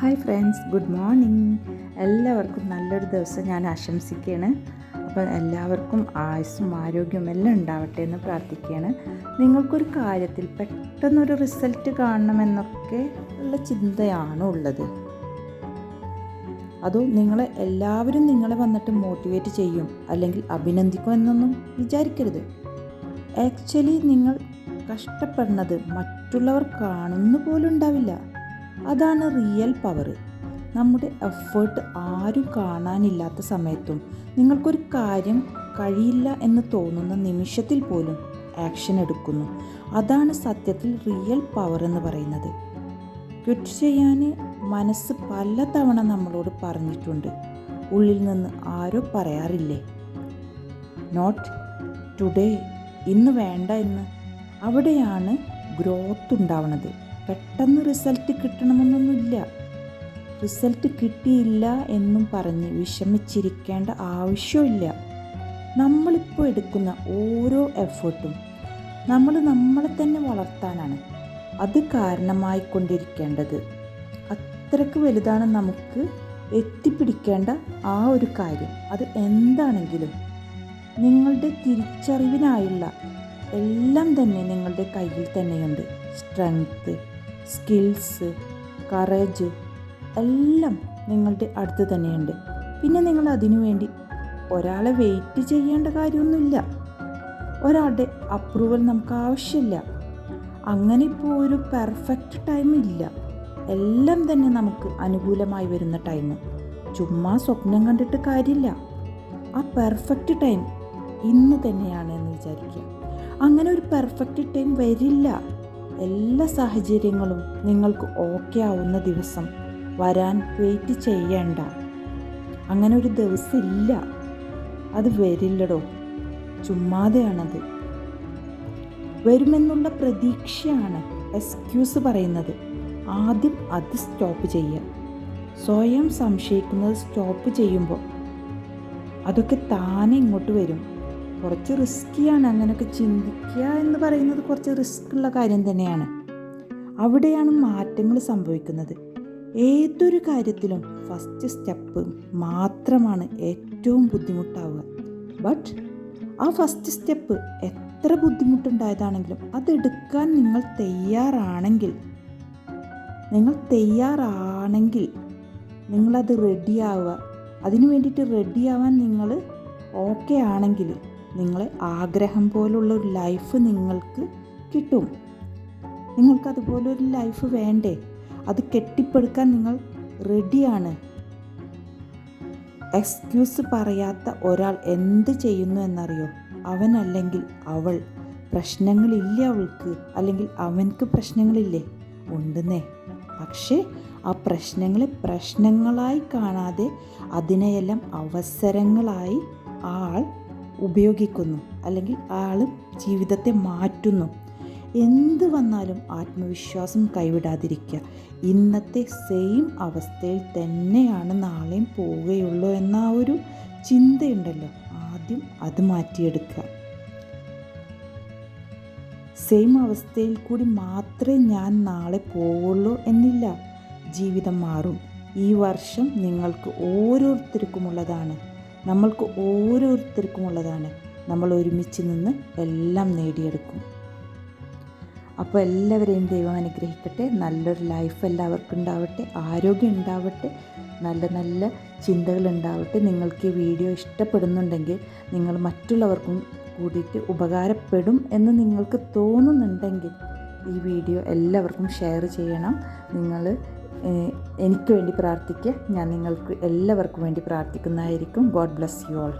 Hi friends good morning. എല്ലാവർക്കും നല്ലൊരു ദിവസം ഞാൻ ആശംസിക്കുകയാണ്. അപ്പോൾ എല്ലാവർക്കും ആയുസ്സും ആരോഗ്യവും എല്ലാം ഉണ്ടാവട്ടെ എന്ന് പ്രാർത്ഥിക്കുകയാണ്. നിങ്ങൾക്കൊരു കാര്യത്തിൽ പെട്ടെന്നൊരു റിസൾട്ട് കാണണമെന്നൊക്കെ ഉള്ള ചിന്തയാണ് ഉള്ളത്. അതോ നിങ്ങളെ എല്ലാവരും നിങ്ങളെ വന്നിട്ട് മോട്ടിവേറ്റ് ചെയ്യും അല്ലെങ്കിൽ അഭിനന്ദിക്കും എന്നൊന്നും വിചാരിക്കരുത്. ആക്ച്വലി നിങ്ങൾ കഷ്ടപ്പെടുന്നത് മറ്റുള്ളവർ കാണുന്നു പോലും ഉണ്ടാവില്ല. അതാണ് റിയൽ പവർ നമ്മുടെ എഫേർട്ട് ആരും കാണാനില്ലാത്ത സമയത്തും നിങ്ങൾക്കൊരു കാര്യം കഴിയില്ല എന്ന് തോന്നുന്ന നിമിഷത്തിൽ പോലും ആക്ഷൻ എടുക്കുന്നു. അതാണ് സത്യത്തിൽ റിയൽ പവർ എന്ന് പറയുന്നത്. ക്വിറ്റ് ചെയ്യാൻ മനസ്സ് പലതവണ നമ്മളോട് പറഞ്ഞിട്ടുണ്ട്. ഉള്ളിൽ നിന്ന് ആരോ പറയാറില്ലേ? നോട്ട് ടുഡേ ഇന്ന് വേണ്ട എന്ന്. അവിടെയാണ് ഗ്രോത്ത് ഉണ്ടാവുന്നത് പെട്ടെന്ന് റിസൾട്ട് കിട്ടണമെന്നൊന്നുമില്ല. റിസൾട്ട് കിട്ടിയില്ല എന്നും പറഞ്ഞ് വിഷമിച്ചിരിക്കേണ്ട ആവശ്യമില്ല നമ്മളിപ്പോൾ എടുക്കുന്ന ഓരോ എഫേർട്ടും നമ്മൾ നമ്മളെ തന്നെ വളർത്താനാണ്. അത് കാരണമായി കാരണമായിക്കൊണ്ടിരിക്കേണ്ടത്. അത്രയ്ക്ക് വലുതാണ് നമുക്ക് എത്തിപ്പിടിക്കേണ്ട ആ ഒരു കാര്യം. അത് എന്താണെങ്കിലും നിങ്ങളുടെ തിരിച്ചറിവിനായുള്ള എല്ലാം തന്നെ നിങ്ങളുടെ കയ്യിൽ തന്നെയുണ്ട്. സ്ട്രെങ്ത്ത് സ്കിൽസ് കറേജ് എല്ലാം നിങ്ങളുടെ അടുത്ത് തന്നെയുണ്ട്. പിന്നെ നിങ്ങൾ അതിനു വേണ്ടി ഒരാളെ വെയിറ്റ് ചെയ്യേണ്ട കാര്യമൊന്നുമില്ല. ഒരാളുടെ അപ്രൂവൽ നമുക്ക് ആവശ്യമില്ല. അങ്ങനെ ഇപ്പോൾ ഒരു പെർഫെക്റ്റ് ടൈം ഇല്ല. എല്ലാം തന്നെ നമുക്ക് അനുകൂലമായി വരുന്ന ടൈം ചുമ്മാ സ്വപ്നം കണ്ടിട്ട് കാര്യമില്ല. ആ പെർഫെക്റ്റ് ടൈം ഇന്ന് തന്നെയാണ് എന്ന് വിചാരിക്കുക. അങ്ങനെ ഒരു പെർഫെക്റ്റ് ടൈം വരില്ല. എല്ലാ സാഹചര്യങ്ങളും നിങ്ങൾക്ക് ഓക്കെ ആവുന്ന ദിവസം വരാൻ വെയിറ്റ് ചെയ്യേണ്ട. അങ്ങനെ ഒരു ദിവസം ഇല്ല അത് വരില്ലടോ. ചുമ്മാതെയാണത്. വരുമെന്നുള്ള പ്രതീക്ഷയാണ് എക്സ്ക്യൂസ് പറയുന്നത്. ആദ്യം അത് സ്റ്റോപ്പ് ചെയ്യുക. സ്വയം സംശയിക്കുന്നത് സ്റ്റോപ്പ് ചെയ്യുമ്പോൾ അതൊക്കെ താനെ ഇങ്ങോട്ട് വരും. കുറച്ച് റിസ്ക്കിയാണ് അങ്ങനെയൊക്കെ ചിന്തിക്കുക എന്ന് പറയുന്നത് കുറച്ച് റിസ്ക് ഉള്ള കാര്യം തന്നെയാണ്. അവിടെയാണ് മാറ്റങ്ങൾ സംഭവിക്കുന്നത്. ഏതൊരു കാര്യത്തിലും ഫസ്റ്റ് സ്റ്റെപ്പ് മാത്രമാണ് ഏറ്റവും ബുദ്ധിമുട്ടാവുക. ബട്ട് ആ ഫസ്റ്റ് സ്റ്റെപ്പ് എത്ര ബുദ്ധിമുട്ടുണ്ടായതാണെങ്കിലും അതെടുക്കാൻ നിങ്ങൾ തയ്യാറാണെങ്കിൽ നിങ്ങൾ തയ്യാറാണെങ്കിൽ നിങ്ങളത് റെഡിയാവുക അതിനു വേണ്ടിയിട്ട് റെഡിയാവാൻ നിങ്ങൾ ഓക്കെ ആണെങ്കിൽ നിങ്ങളെ ആഗ്രഹം പോലുള്ള ഒരു ലൈഫ് നിങ്ങൾക്ക് കിട്ടും. നിങ്ങൾക്ക് നിങ്ങൾക്കതുപോലൊരു ലൈഫ് വേണ്ടേ? അത് കെട്ടിപ്പടുക്കാൻ നിങ്ങൾ റെഡിയാണ് എക്സ്ക്യൂസ് പറയാത്ത ഒരാൾ എന്ത് ചെയ്യുന്നു എന്നറിയോ? അവനല്ലെങ്കിൽ അവൾ. പ്രശ്നങ്ങളില്ല അവൾക്ക്? അല്ലെങ്കിൽ അവൻക്ക് പ്രശ്നങ്ങളില്ലേ? ഉണ്ടെന്നേ. പക്ഷേ ആ പ്രശ്നങ്ങളെ പ്രശ്നങ്ങളായി കാണാതെ അതിനെയെല്ലാം അവസരങ്ങളായി ആൾ ഉപയോഗിക്കുന്നു. അല്ലെങ്കിൽ ആൾ ജീവിതത്തെ മാറ്റുന്നു. എന്ത് വന്നാലും ആത്മവിശ്വാസം കൈവിടാതിരിക്കുക. ഇന്നത്തെ സെയിം അവസ്ഥയിൽ തന്നെയാണ് നാളെയും പോവുകയുള്ളൂ എന്ന ആ ഒരു ചിന്തയുണ്ടല്ലോ. ആദ്യം അത് മാറ്റിയെടുക്കുക. സെയിം അവസ്ഥയിൽ കൂടി മാത്രമേ ഞാൻ നാളെ പോവുള്ളൂ എന്നില്ല. ജീവിതം മാറും. ഈ വർഷം നിങ്ങൾക്ക് ഓരോരുത്തർക്കുമുള്ളതാണ്. നമ്മൾക്ക് ഓരോരുത്തർക്കും ഉള്ളതാണ് നമ്മൾ ഒരുമിച്ച് നിന്ന് എല്ലാം നേടിയെടുക്കും. അപ്പോൾ എല്ലാവരെയും ദൈവം അനുഗ്രഹിക്കട്ടെ. നല്ലൊരു ലൈഫ് എല്ലാവർക്കും ഉണ്ടാവട്ടെ. ആരോഗ്യം ഉണ്ടാവട്ടെ. നല്ല നല്ല ചിന്തകൾ ഉണ്ടാവട്ടെ. നിങ്ങൾക്ക് ഈ വീഡിയോ ഇഷ്ടപ്പെടുന്നുണ്ടെങ്കിൽ നിങ്ങൾ മറ്റുള്ളവർക്കും കൂടിയിട്ട് ഉപകാരപ്പെടും എന്ന് നിങ്ങൾക്ക് തോന്നുന്നുണ്ടെങ്കിൽ ഈ വീഡിയോ എല്ലാവർക്കും ഷെയർ ചെയ്യണം. നിങ്ങൾ എനിക്ക് വേണ്ടി പ്രാർത്ഥിക്കുക ഞാൻ നിങ്ങൾക്ക് എല്ലാവർക്കും വേണ്ടി പ്രാർത്ഥിക്കുന്നതായിരിക്കും. God bless you all